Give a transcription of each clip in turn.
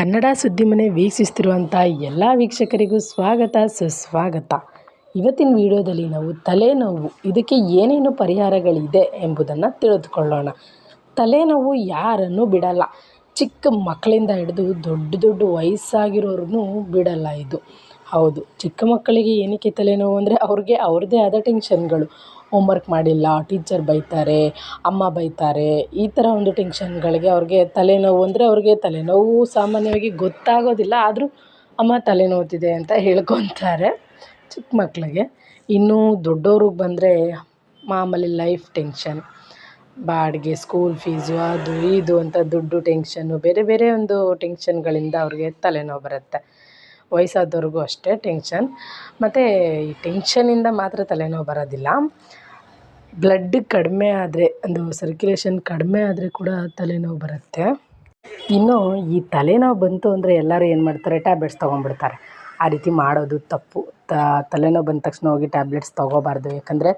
ಕನ್ನಡ ಸುದ್ದಿಮನೆ ವೀಕ್ಷಿಸ್ತಿರುವಂಥ ಎಲ್ಲ ವೀಕ್ಷಕರಿಗೂ ಸ್ವಾಗತ, ಸುಸ್ವಾಗತ. ಇವತ್ತಿನ ವಿಡಿಯೋದಲ್ಲಿ ನಾವು ತಲೆನೋವು, ಇದಕ್ಕೆ ಏನೇನು ಪರಿಹಾರಗಳಿದೆ ಎಂಬುದನ್ನು ತಿಳಿದುಕೊಳ್ಳೋಣ. ತಲೆನೋವು ಯಾರನ್ನು ಬಿಡಲ್ಲ. ಚಿಕ್ಕ ಮಕ್ಕಳಿಂದ ಹಿಡಿದು ದೊಡ್ಡ ದೊಡ್ಡ ವಯಸ್ಸಾಗಿರೋರ್ಗೂ ಬಿಡಲ್ಲ ಇದು. ಹೌದು. ಚಿಕ್ಕ ಮಕ್ಕಳಿಗೆ ಏನಕ್ಕೆ ತಲೆನೋವು ಅಂದರೆ ಅವ್ರಿಗೆ ಅವ್ರದ್ದೇ ಆದ ಟೆನ್ಷನ್ಗಳು ಹೋಮ್ವರ್ಕ್ ಮಾಡಿಲ್ಲ ಟೀಚರ್ ಬೈತಾರೆ, ಅಮ್ಮ ಬೈತಾರೆ, ಈ ಥರ ಒಂದು ಟೆನ್ಷನ್ಗಳಿಗೆ ಅವ್ರಿಗೆ ತಲೆನೋವು ಅಂದರೆ ಅವ್ರಿಗೆ ತಲೆನೋವು ಸಾಮಾನ್ಯವಾಗಿ ಗೊತ್ತಾಗೋದಿಲ್ಲ, ಆದರೂ ಅಮ್ಮ ತಲೆನೋವ್ತಿದೆ ಅಂತ ಹೇಳ್ಕೊತಾರೆ ಚಿಕ್ಕ ಮಕ್ಕಳಿಗೆ. ಇನ್ನೂ ದೊಡ್ಡವ್ರಿಗೆ ಬಂದರೆ ಮಾಮೂಲಿ ಲೈಫ್ ಟೆನ್ಷನ್ ಬಾಡಿಗೆ ಸ್ಕೂಲ್ ಫೀಸು ಅದು ಇದು ಅಂತ ದುಡ್ಡು ಟೆನ್ಷನ್ನು ಬೇರೆ ಬೇರೆ ಒಂದು ಟೆನ್ಷನ್ಗಳಿಂದ ಅವ್ರಿಗೆ ತಲೆನೋವು ಬರುತ್ತೆ. ವಯಸ್ಸಾದವ್ರಿಗೂ ಅಷ್ಟೇ ಟೆನ್ಷನ್ ಮತ್ತು ಈ ಟೆನ್ಷನಿಂದ ಮಾತ್ರ ತಲೆನೋವು ಬರೋದಿಲ್ಲ. ಬ್ಲಡ್ ಕಡಿಮೆ ಆದರೆ, ಒಂದು ಸರ್ಕ್ಯುಲೇಷನ್ ಕಡಿಮೆ ಆದರೆ ಕೂಡ ತಲೆನೋವು ಬರುತ್ತೆ. ಇನ್ನು ಈ ತಲೆನೋವು ಬಂತು ಅಂದರೆ ಎಲ್ಲರೂ ಏನು ಮಾಡ್ತಾರೆ ಟ್ಯಾಬ್ಲೆಟ್ಸ್ ತೊಗೊಂಡ್ಬಿಡ್ತಾರೆ. ಆ ರೀತಿ ಮಾಡೋದು ತಪ್ಪು. ತಲೆನೋವು ಬಂದ ತಕ್ಷಣ ಹೋಗಿ ಟ್ಯಾಬ್ಲೆಟ್ಸ್ ತೊಗೋಬಾರ್ದು. ಯಾಕಂದರೆ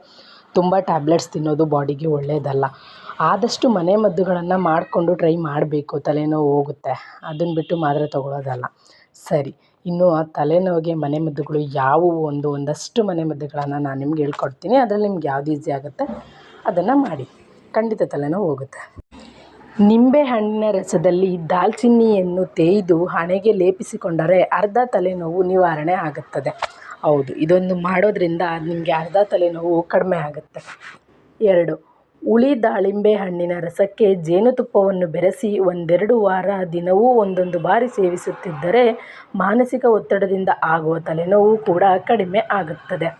ತುಂಬ ಟ್ಯಾಬ್ಲೆಟ್ಸ್ ತಿನ್ನೋದು ಬಾಡಿಗೆ ಒಳ್ಳೆಯದಲ್ಲ ಆದಷ್ಟು ಮನೆ ಮದ್ದುಗಳನ್ನು ಮಾಡಿಕೊಂಡು ಟ್ರೈ ಮಾಡಬೇಕು. ತಲೆನೋವು ಹೋಗುತ್ತೆ. ಅದನ್ನು ಬಿಟ್ಟು ಮಾತ್ರೆ ತೊಗೊಳೋದಲ್ಲ. ಸರಿ. ಇನ್ನು ಆ ತಲೆನೋವಿಗೆ ಮನೆ ಮದ್ದುಗಳು ಯಾವುವು ಒಂದು ಒಂದಷ್ಟು ಮನೆ ಮದ್ದುಗಳನ್ನು ನಾನು ನಿಮ್ಗೆ ಹೇಳ್ಕೊಡ್ತೀನಿ. ಅದ್ರಲ್ಲಿ ನಿಮ್ಗೆ ಯಾವ್ದು ಈಸಿ ಆಗುತ್ತೆ ಅದನ್ನು ಮಾಡಿ. ಖಂಡಿತ ತಲೆನೋವು ಹೋಗುತ್ತೆ. ನಿಂಬೆ ಹಣ್ಣಿನ ರಸದಲ್ಲಿ ದಾಲ್ಚಿನ್ನಿಯನ್ನು ತೇಯ್ದು ಹಣೆಗೆ ಲೇಪಿಸಿಕೊಂಡರೆ ಅರ್ಧ ತಲೆನೋವು ನಿವಾರಣೆ ಆಗುತ್ತದೆ. ಹೌದು, ಇದೊಂದು ಮಾಡೋದ್ರಿಂದ ನಿಮಗೆ ಅರ್ಧ ತಲೆನೋವು ಕಡಿಮೆ ಆಗುತ್ತೆ. ಎರಡು ಹುಳಿ ದಾಳಿಂಬೆ ಹಣ್ಣಿನ ರಸಕ್ಕೆ ಜೇನುತುಪ್ಪವನ್ನು ಬೆರೆಸಿ ಒಂದೆರಡು ವಾರ ದಿನವೂ ಒಂದೊಂದು ಬಾರಿ ಸೇವಿಸುತ್ತಿದ್ದರೆ ಮಾನಸಿಕ ಒತ್ತಡದಿಂದ ಆಗುವ ತಲೆನೋವು ಕೂಡ ಕಡಿಮೆ ಆಗುತ್ತದೆ.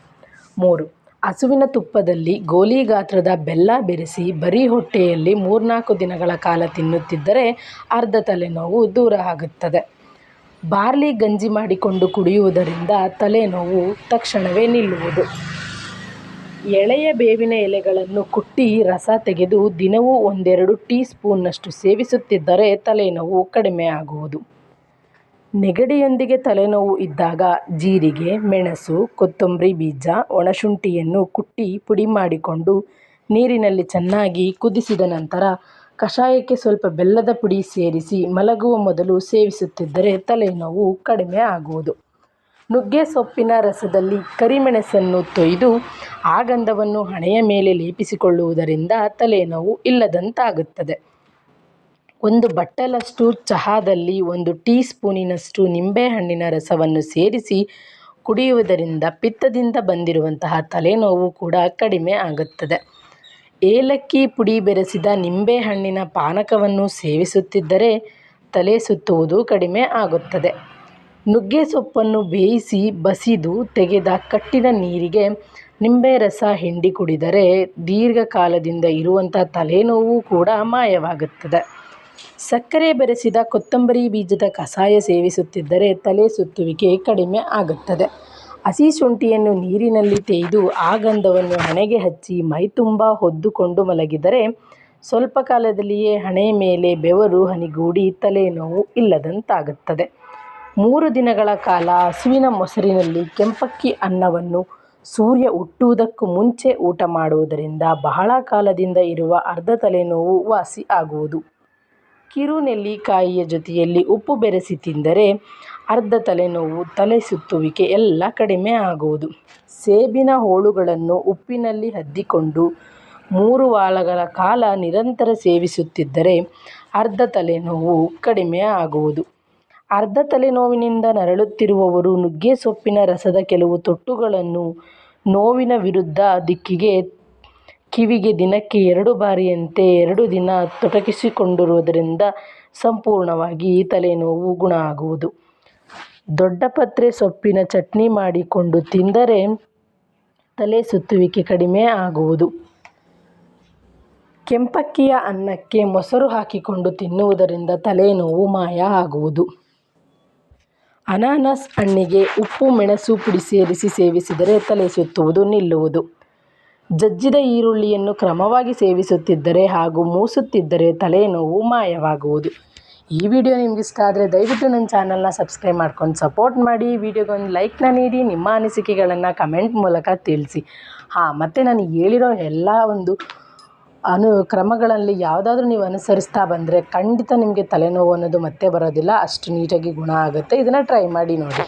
ಮೂರು, ಹಸುವಿನ ತುಪ್ಪದಲ್ಲಿ ಗೋಲಿ ಗಾತ್ರದ ಬೆಲ್ಲ ಬೆರೆಸಿ ಬರೀ ಹೊಟ್ಟೆಯಲ್ಲಿ ಮೂರ್ನಾಲ್ಕು ದಿನಗಳ ಕಾಲ ತಿನ್ನುತ್ತಿದ್ದರೆ ಅರ್ಧ ತಲೆನೋವು ದೂರ ಆಗುತ್ತದೆ. ಬಾರ್ಲಿ ಗಂಜಿ ಮಾಡಿಕೊಂಡು ಕುಡಿಯುವುದರಿಂದ ತಲೆನೋವು ತಕ್ಷಣವೇ ನಿಲ್ಲುವುದು. ಎಳೆಯ ಬೇವಿನ ಎಲೆಗಳನ್ನು ಕುಟ್ಟಿ ರಸ ತೆಗೆದು ದಿನವೂ ಒಂದೆರಡು ಟೀ ಸ್ಪೂನ್ನಷ್ಟು ಸೇವಿಸುತ್ತಿದ್ದರೆ ತಲೆನೋವು ಕಡಿಮೆ ಆಗುವುದು. ನೆಗಡಿಯೊಂದಿಗೆ ತಲೆನೋವು ಇದ್ದಾಗ ಜೀರಿಗೆ, ಮೆಣಸು, ಕೊತ್ತಂಬರಿ ಬೀಜ, ಒಣಶುಂಠಿಯನ್ನು ಕುಟ್ಟಿ ಪುಡಿ ಮಾಡಿಕೊಂಡು ನೀರಿನಲ್ಲಿ ಚೆನ್ನಾಗಿ ಕುದಿಸಿದ ನಂತರ ಕಷಾಯಕ್ಕೆ ಸ್ವಲ್ಪ ಬೆಲ್ಲದ ಪುಡಿ ಸೇರಿಸಿ ಮಲಗುವ ಮೊದಲು ಸೇವಿಸುತ್ತಿದ್ದರೆ ತಲೆನೋವು ಕಡಿಮೆ ಆಗುವುದು. ನುಗ್ಗೆ ಸೊಪ್ಪಿನ ರಸದಲ್ಲಿ ಕರಿಮೆಣಸನ್ನು ತೊಯ್ದು ಆ ಗಂಧವನ್ನು ಹಣೆಯ ಮೇಲೆ ಲೇಪಿಸಿಕೊಳ್ಳುವುದರಿಂದ ತಲೆನೋವು ಇಲ್ಲದಂತಾಗುತ್ತದೆ. ಒಂದು ಬಟ್ಟಲಷ್ಟು ಚಹಾದಲ್ಲಿ ಒಂದು ಟೀ ಸ್ಪೂನಿನಷ್ಟು ನಿಂಬೆಹಣ್ಣಿನ ರಸವನ್ನು ಸೇರಿಸಿ ಕುಡಿಯುವುದರಿಂದ ಪಿತ್ತದಿಂದ ಬಂದಿರುವಂತಹ ತಲೆನೋವು ಕೂಡ ಕಡಿಮೆ ಆಗುತ್ತದೆ. ಏಲಕ್ಕಿ ಪುಡಿ ಬೆರೆಸಿದ ನಿಂಬೆಹಣ್ಣಿನ ಪಾನಕವನ್ನು ಸೇವಿಸುತ್ತಿದ್ದರೆ ತಲೆ ಸುತ್ತುವುದು ಕಡಿಮೆ ಆಗುತ್ತದೆ. ನುಗ್ಗೆ ಸೊಪ್ಪನ್ನು ಬೇಯಿಸಿ ಬಸಿದು ತೆಗೆದ ಕಟ್ಟಿನ ನೀರಿಗೆ ನಿಂಬೆ ರಸ ಹಿಂಡಿ ಕುಡಿದರೆ ದೀರ್ಘಕಾಲದಿಂದ ಇರುವಂಥ ತಲೆನೋವು ಕೂಡ ಮಾಯವಾಗುತ್ತದೆ. ಸಕ್ಕರೆ ಬೆರೆಸಿದ ಕೊತ್ತಂಬರಿ ಬೀಜದ ಕಷಾಯ ಸೇವಿಸುತ್ತಿದ್ದರೆ ತಲೆ ಸುತ್ತುವಿಕೆ ಕಡಿಮೆ ಆಗುತ್ತದೆ. ಹಸಿ ಶುಂಠಿಯನ್ನು ನೀರಿನಲ್ಲಿ ತೇಯ್ದು ಆ ಗಂಧವನ್ನು ಹಣೆಗೆ ಹಚ್ಚಿ ಮೈತುಂಬ ಹೊದ್ದುಕೊಂಡು ಮಲಗಿದರೆ ಸ್ವಲ್ಪ ಕಾಲದಲ್ಲಿಯೇ ಹಣೆ ಮೇಲೆ ಬೆವರು ಹನಿಗೂಡಿ ತಲೆನೋವು ಇಲ್ಲದಂತಾಗುತ್ತದೆ. ಮೂರು ದಿನಗಳ ಕಾಲ ಹಸುವಿನ ಮೊಸರಿನಲ್ಲಿ ಕೆಂಪಕ್ಕಿ ಅನ್ನವನ್ನು ಸೂರ್ಯ ಹುಟ್ಟುವುದಕ್ಕೂ ಮುಂಚೆ ಊಟ ಮಾಡುವುದರಿಂದ ಬಹಳ ಕಾಲದಿಂದ ಇರುವ ಅರ್ಧ ತಲೆನೋವು ವಾಸಿ ಆಗುವುದು. ಕಿರು ನೆಲ್ಲಿಕಾಯಿಯ ಜೊತೆಯಲ್ಲಿ ಉಪ್ಪು ಬೆರೆಸಿ ತಿಂದರೆ ಅರ್ಧ ತಲೆನೋವು, ತಲೆ ಸುತ್ತುವಿಕೆ ಎಲ್ಲ ಕಡಿಮೆ ಆಗುವುದು. ಸೇಬಿನ ಹೋಳುಗಳನ್ನು ಉಪ್ಪಿನಲ್ಲಿ ಹದ್ದಿಕೊಂಡು ಮೂರು ವಾರಗಳ ಕಾಲ ನಿರಂತರ ಸೇವಿಸುತ್ತಿದ್ದರೆ ಅರ್ಧ ತಲೆನೋವು ಕಡಿಮೆ ಆಗುವುದು. ಅರ್ಧ ತಲೆನೋವಿನಿಂದ ನರಳುತ್ತಿರುವವರು ನುಗ್ಗೆ ಸೊಪ್ಪಿನ ರಸದ ಕೆಲವು ತೊಟ್ಟುಗಳನ್ನು ನೋವಿನ ವಿರುದ್ಧ ದಿಕ್ಕಿಗೆ ಕಿವಿಗೆ ದಿನಕ್ಕೆ ಎರಡು ಬಾರಿಯಂತೆ ಎರಡು ದಿನ ತೊಡಗಿಸಿಕೊಂಡಿರುವುದರಿಂದ ಸಂಪೂರ್ಣವಾಗಿ ತಲೆನೋವು ಗುಣ ಆಗುವುದು. ದೊಡ್ಡಪತ್ರೆ ಸೊಪ್ಪಿನ ಚಟ್ನಿ ಮಾಡಿಕೊಂಡು ತಿಂದರೆ ತಲೆ ಸುತ್ತುವಿಕೆ ಕಡಿಮೆ ಆಗುವುದು. ಕೆಂಪಕ್ಕಿಯ ಅನ್ನಕ್ಕೆ ಮೊಸರು ಹಾಕಿಕೊಂಡು ತಿನ್ನುವುದರಿಂದ ತಲೆನೋವು ಮಾಯ ಆಗುವುದು. ಅನಾನಸ್ ಹಣ್ಣಿಗೆ ಉಪ್ಪು, ಮೆಣಸು, ಪುಡಿ ಸೇರಿಸಿ ಸೇವಿಸಿದರೆ ತಲೆ ಸುತ್ತುವುದು, ನಿಲ್ಲುವುದು. ಜಜ್ಜಿದ ಈರುಳ್ಳಿಯನ್ನು ಕ್ರಮವಾಗಿ ಸೇವಿಸುತ್ತಿದ್ದರೆ ಹಾಗೂ ಮೂಸುತ್ತಿದ್ದರೆ ತಲೆನೋವು ಮಾಯವಾಗುವುದು. ಈ ವಿಡಿಯೋ ನಿಮ್ಗೆ ಇಷ್ಟ ಆದರೆ ದಯವಿಟ್ಟು ನನ್ನ ಚಾನಲ್ನ ಸಬ್ಸ್ಕ್ರೈಬ್ ಮಾಡ್ಕೊಂಡು ಸಪೋರ್ಟ್ ಮಾಡಿ. ವಿಡಿಯೋಗೊಂದು ಲೈಕ್ನ ನೀಡಿ, ನಿಮ್ಮ ಅನಿಸಿಕೆಗಳನ್ನು ಕಮೆಂಟ್ ಮೂಲಕ ತಿಳಿಸಿ. ಹಾಂ, ಮತ್ತು ನಾನು ಹೇಳಿರೋ ಎಲ್ಲ ಒಂದು ಅನು ಕ್ರಮಗಳಲ್ಲಿ ಯಾವುದಾದ್ರೂ ನೀವು ಅನುಸರಿಸ್ತಾ ಬಂದರೆ ಖಂಡಿತ ನಿಮಗೆ ತಲೆನೋವು ಅನ್ನೋದು ಮತ್ತೆ ಬರೋದಿಲ್ಲ. ಅಷ್ಟು ನೀಟಾಗಿ ಗುಣ ಆಗುತ್ತೆ. ಇದನ್ನು ಟ್ರೈ ಮಾಡಿ ನೋಡಿ.